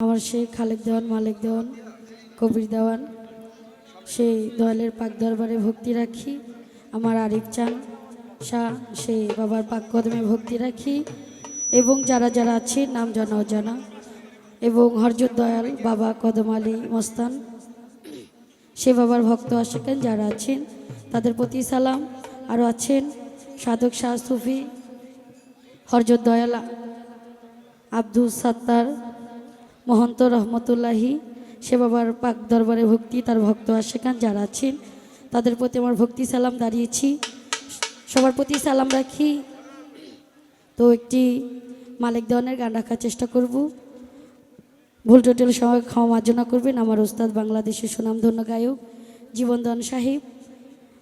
আমার সেই খালেক দেওয়ান, মালিক দেওয়ান, কবির দেওয়ান, সেই দয়ালের পাক দরবারে ভক্তি রাখি, আমার আরিফ চান শাহ সেই বাবার পাক কদমে ভক্তি রাখি, এবং যারা যারা আছে নাম জানা অজানা, এবং হরজত দয়াল, বাবা কদম আলী মস্তান সে বাবার ভক্ত আশেকেন যারা আছেন, তাদের প্রতি সালাম। আরও আছেন সাধক শাহ সুফি, হরজত দয়াল আব্দুল সাত্তার মহন্ত রহমতুল্লাহি সে বাবার পাক দরবারে ভক্তি তার ভক্ত আশেখান যারা আছেন তাদের প্রতি আমার ভক্তি সালাম দাঁড়িয়েছি। সবার প্রতি সালাম রাখি। তো একটি মালিক দেওয়ানের গান রাখার চেষ্টা করব। ভুল টোটেল সবাই ক্ষমা মার্জনা করবেন আমার ওস্তাদ বাংলাদেশের সুনামধন্য গায়ক জীবনদান সাহেব।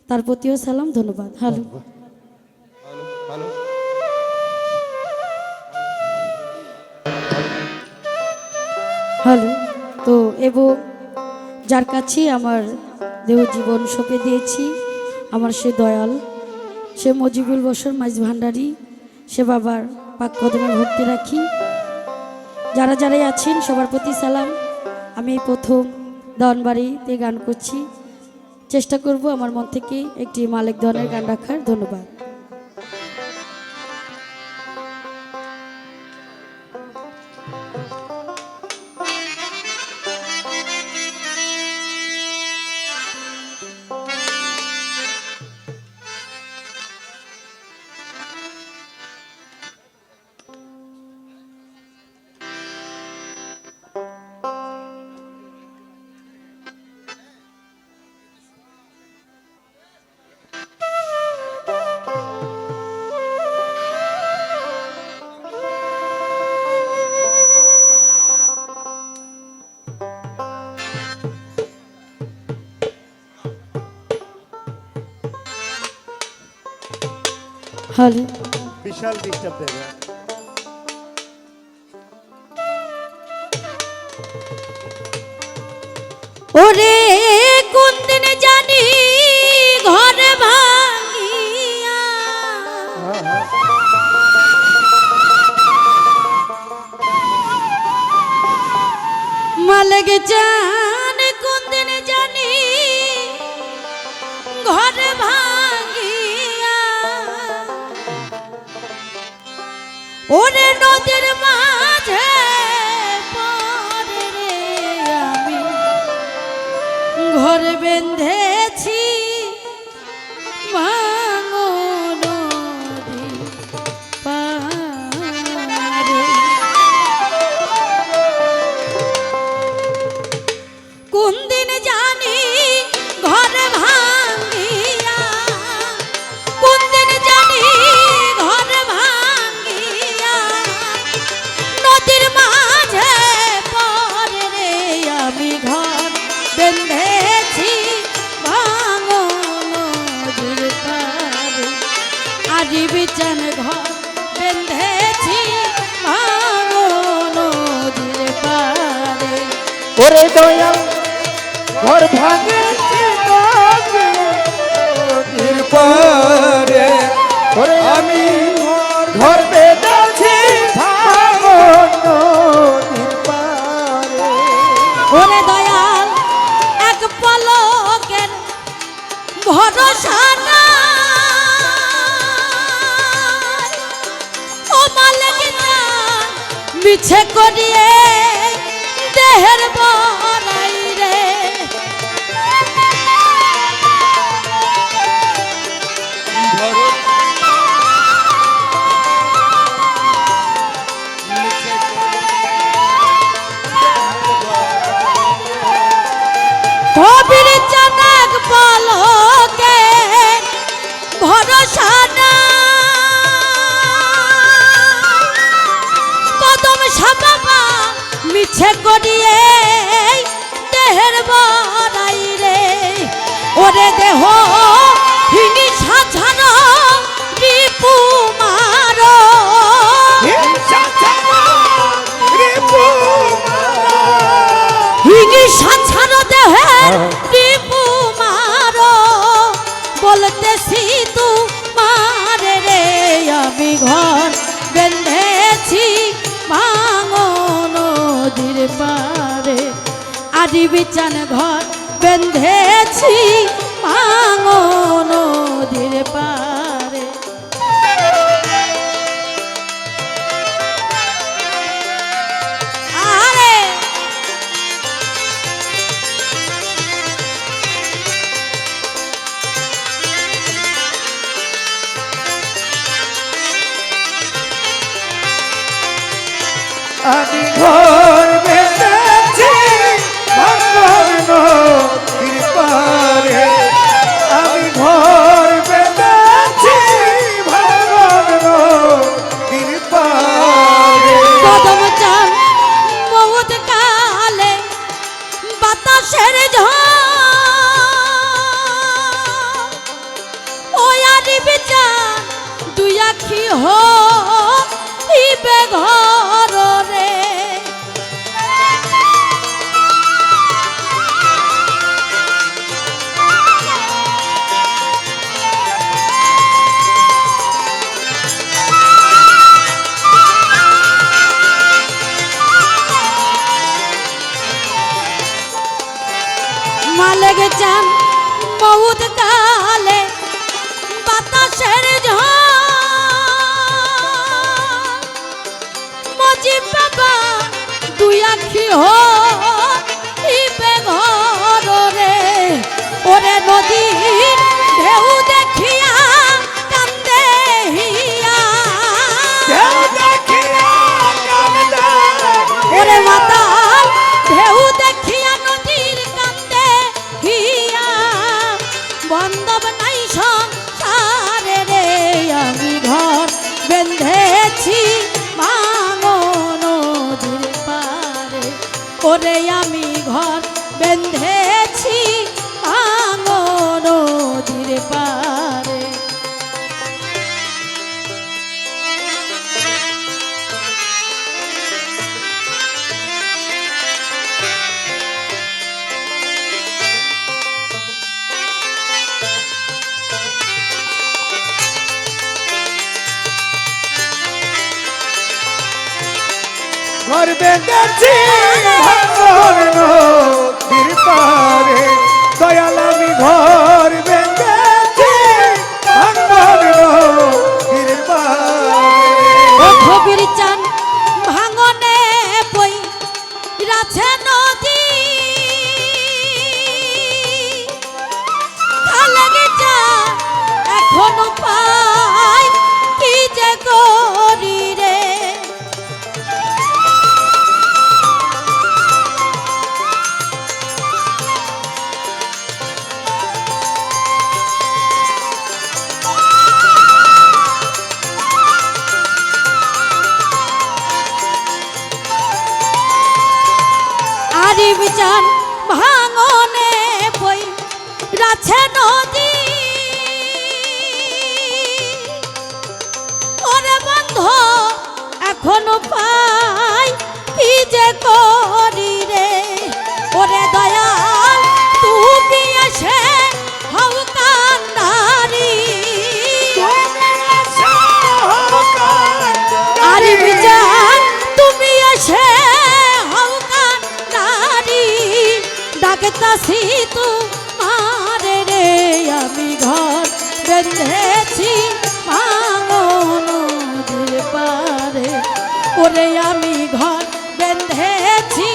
তার প্রতিও সালাম ধন্যবাদ। হ্যালো। হ্যালো। হ্যালো তো এবং যার কাছে আমার দেহ জীবন সঁপে দিয়েছি, আমার সে দয়াল, সে মজিবুল বসর মাইজ ভান্ডারি, সে বাবার পাক কদমে ভর্তি রাখি। যারা যারাই আছেন, সবার প্রতি সালাম। আমি প্রথম দনবাড়িতে গান করছি। চেষ্টা করব আমার মন থেকে একটি মালিক দনের গান রাখার। ধন্যবাদ। হ্যালো বিশাল ডিস্টার্ব দেবে। ওরে কোন দিনে জানি ঘর ভাঙিয়া? মালগে জান কোন দিনে জানি ঘর ওরে নদীর বিচান ঘর বেঁধেছি নদীর পারে ওরে দয়াল ঘর ভাঙেছি নদীর পারে ওরে আমি ঘর মিছে করিয়ে আদি বিচান ঘর বেঁধেছি ভাঙো নদীর পারে আখি হো ঘর রে। মালেগ চান বহুত কালে হো ওরে আমি ঘর বেঁধেছি ভাঙর নদীর পারে। দয়াল আমি ঘর বেঁধেছি ভাঙর নদীর পারে। বিচান ভাঙনে বই রাছে নদী। ওরে বন্ধ এখনও পাই কি যে করি। ডাকতাছি তোমারে রে, আমি ঘর বেঁধেছি। ভাঙো নদীর পারে ওরে আমি ঘর বেঁধেছি।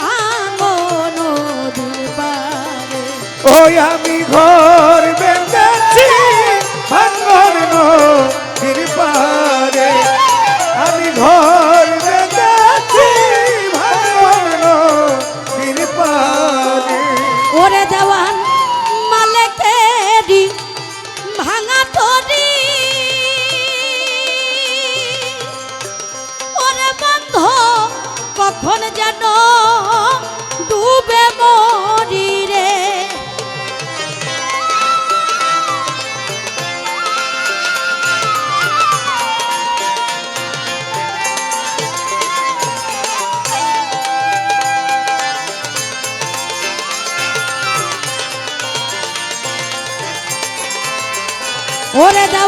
ভাঙো পারে ওই আমি ঘর বেঁধেছি, ভাঙর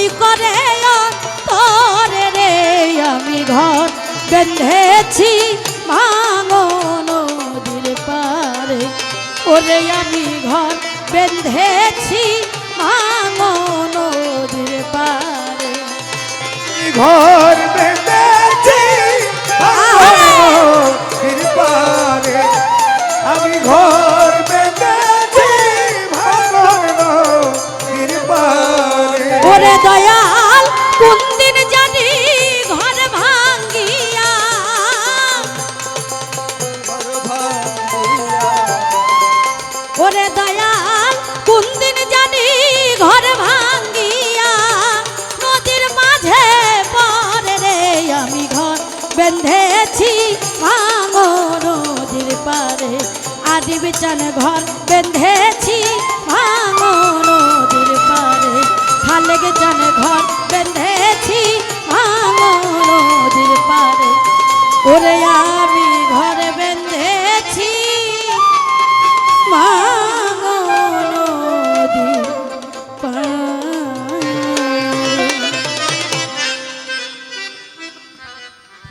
ওই করে তরে রে? আমি ঘর বেঁধেছি মাঙ্গন দিল পারে ওরে আমি ঘর বেঁধেছি बिचन घर बेंधे